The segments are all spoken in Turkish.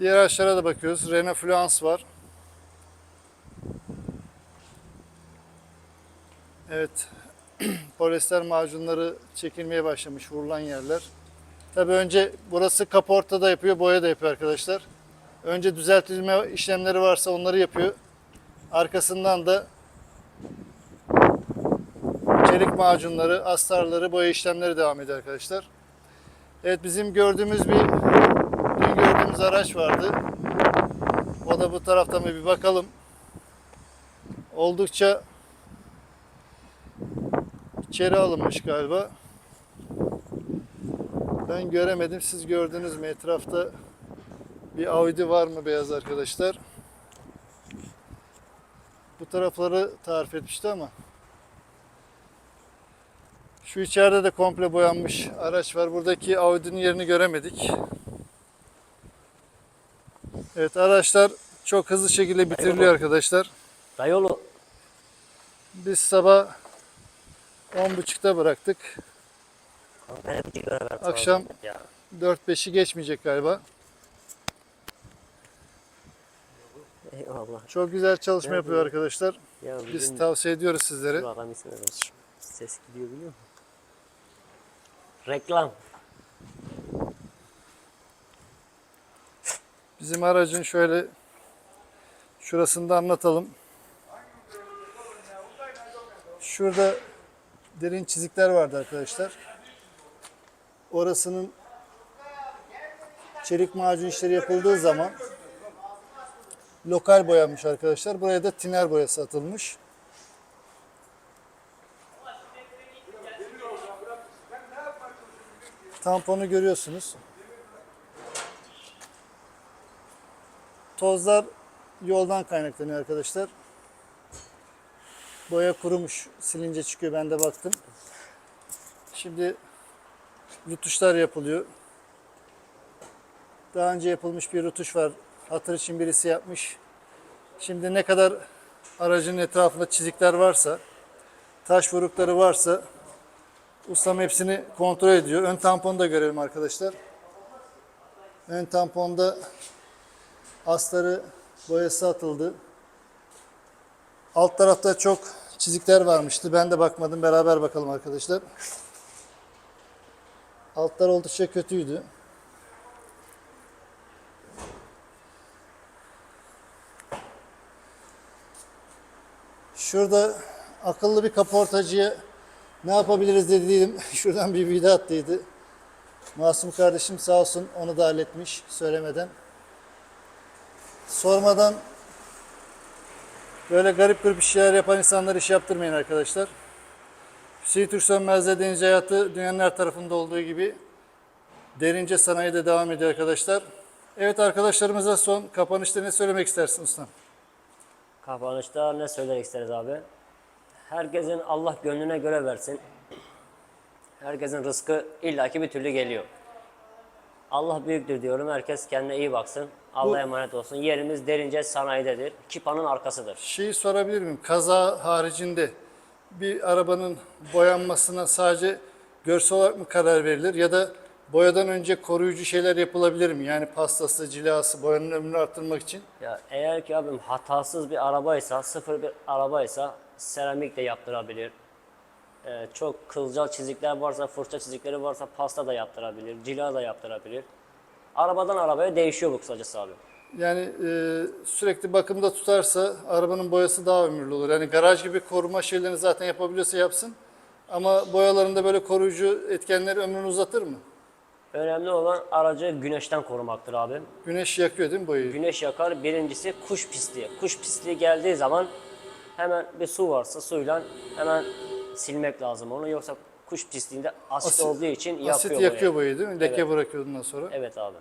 Diğer araçlara da bakıyoruz. Renault Fluence var. Evet. Polyester macunları çekilmeye başlamış vurulan yerler. Tabii önce burası kaporta da yapıyor, boya da yapıyor arkadaşlar. Önce düzeltilme işlemleri varsa onları yapıyor. Arkasından da çelik macunları, astarları, boya işlemleri devam ediyor arkadaşlar. Evet bizim gördüğümüz bir gördüğümüz araç vardı. O da bu tarafta mı bir bakalım. Oldukça içeri alınmış galiba. Ben göremedim. Siz gördünüz mü etrafta bir Audi var mı beyaz arkadaşlar? Bu tarafları tarif etmişti ama şu içeride de komple boyanmış araç var. Buradaki Audi'nin yerini göremedik. Evet araçlar çok hızlı şekilde bitiriliyor arkadaşlar. Dayolu Biz sabah 10.30'da bıraktık. Akşam- Ya. 4-5'i geçmeyecek galiba. Eyvallah. Çok güzel çalışma Ya yapıyor arkadaşlar. Ya Biz bizim tavsiye ediyoruz sizlere. adam? Ses gidiyor biliyor musun? Reklam. Bizim aracın şöyle şurasını da anlatalım. Şurada derin çizikler vardı arkadaşlar. Orasının çelik macun işleri yapıldığı zaman lokal boyanmış arkadaşlar. Buraya da tiner boyası atılmış. Tamponu görüyorsunuz. Tozlar yoldan kaynaklanıyor arkadaşlar. Boya kurumuş, silince çıkıyor. Ben de baktım. Şimdi rutuşlar yapılıyor. Daha önce yapılmış bir rutuş var. Hatır için birisi yapmış. Şimdi ne kadar aracın etrafında çizikler varsa, taş vurukları varsa ustam hepsini kontrol ediyor. Ön tamponu da görelim arkadaşlar. Ön tamponda astarı boyası atıldı. Alt tarafta çok çizikler varmıştı. Ben de bakmadım. Beraber bakalım arkadaşlar. Altlar oldukça kötüydü. Şurada akıllı bir kaportacıya ne yapabiliriz dediydim. Şuradan bir vida attıydı. Masum kardeşim sağ olsun onu da halletmiş söylemeden sormadan böyle garip garip şeyler yapan insanlar iş yaptırmayın arkadaşlar. Hüseyin Türk Sönmez'de deniz hayatı dünyanın her tarafında olduğu gibi derince sanayide devam ediyor arkadaşlar. Evet arkadaşlarımıza son kapanışta ne söylemek istersin ustam? Kapanışta ne söylemek isteriz abi? Herkesin Allah gönlüne göre versin. Herkesin rızkı illaki bir türlü geliyor. Allah büyüktür diyorum. Herkes kendine iyi baksın. Allah'a emanet olsun. Yerimiz derince sanayidedir. Kipa'nın arkasıdır. Şeyi sorabilir miyim? Kaza haricinde bir arabanın boyanmasına sadece görsel olarak mı karar verilir ya da boyadan önce koruyucu şeyler yapılabilir mi? Yani pastası, cilası, boyanın ömrünü arttırmak için. Ya eğer ki abim hatasız bir arabaysa, sıfır bir arabaysa seramik de yaptırabilir. Ee, çok kılcal çizikler varsa, fırça çizikleri varsa pasta da yaptırabilir, cila da yaptırabilir. Arabadan arabaya değişiyor bu kısacası abi. Yani e, sürekli bakımda tutarsa arabanın boyası daha ömürlü olur. Yani garaj gibi koruma şeylerini zaten yapabiliyorsa yapsın. Ama boyalarında böyle koruyucu etkenler ömrünü uzatır mı? Önemli olan aracı güneşten korumaktır abi. Güneş yakıyor değil mi boyayı? Güneş yakar. Birincisi kuş pisliği. Kuş pisliği geldiği zaman hemen bir su varsa suyla hemen silmek lazım onu. Yoksa kuş pisliğinde asit, Asit- olduğu için yakıyor Asit yakıyor boyayı değil mi? Leke Evet. bırakıyor ondan sonra. Evet abi.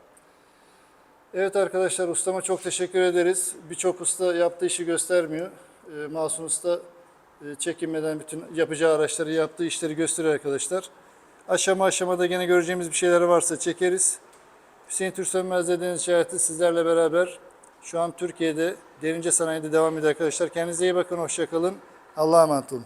Evet arkadaşlar ustama çok teşekkür ederiz. Birçok usta yaptığı işi göstermiyor. Ee, Masum Usta e, çekinmeden bütün yapacağı araçları yaptığı işleri gösteriyor arkadaşlar. Aşama aşamada gene göreceğimiz bir şeyler varsa çekeriz. Hüseyin Türk Sönmez Deniz Şahati sizlerle beraber şu an Türkiye'de derince sanayide devam ediyor arkadaşlar. Kendinize iyi bakın, hoşça kalın. Allah'a emanet olun.